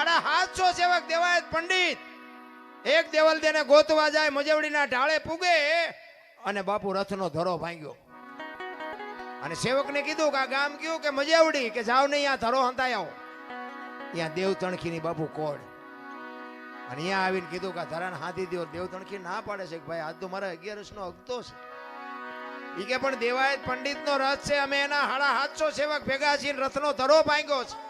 સાડા સાતસો સેવક દેવાયત પંડિત. એક દેવલ દેને ગોતવા જાય, મજવડીના ઢાળે પૂગે, અને બાપુ રથનો ધરો ભાંગ્યો. અને સેવકને કીધું કે આ ગામ કયું? કે મજેવડી, કે જાવ નહીં, આ ધરો હંતાઈ આવો. ત્યાં દેવ તણખીની બાપુ કોડ અને અહીંયા આવીને કીધું કે ધરાને હાથી દો દેવ તણખી ના પાડે છે ભાઈ, આ તો મારા અગિયારસ નો અગતો છે. ઈ કે પણ દેવાયત પંડિત નો રથ છે, અમે એના હાડા સાતસો સેવક ભેગા છીએ રથનો ધરો ભાંગ્યો છે.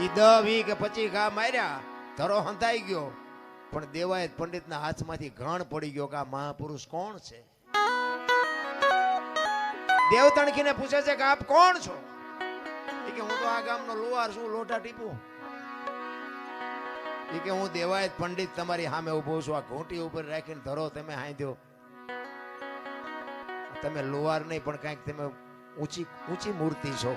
ઈ દહ વી કે પચી ઘા માર્યા, ધરો હંધાઈ ગયો. પણ દેવાયત પંડિતના હાથમાંથી ઘણ પડી ગયો કે આ મહાપુરુષ કોણ છે? દેવ તણખીને પૂછે છે કે આપ કોણ છો? એ કે હું તો આ ગામનો લુવાર છું લોટા ટીપું. એ કે હું દેવાયત પંડિત તમારી સામે ઊભો છું, આ ઘૂંટી ઉપર રાખીને ધરો તમે હાંધ્યો. તમે લુવાર નહીં, પણ કાંઈક તમે ઊંચી ઊંચી મૂર્તિ છો.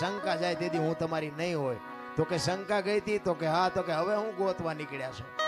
શંકા જાય તેથી હું તમારી નહીં હોય. તો કે શંકા ગઈ હતી, તો કે હા, તો કે હવે હું ગોતવા નીકળ્યા છો.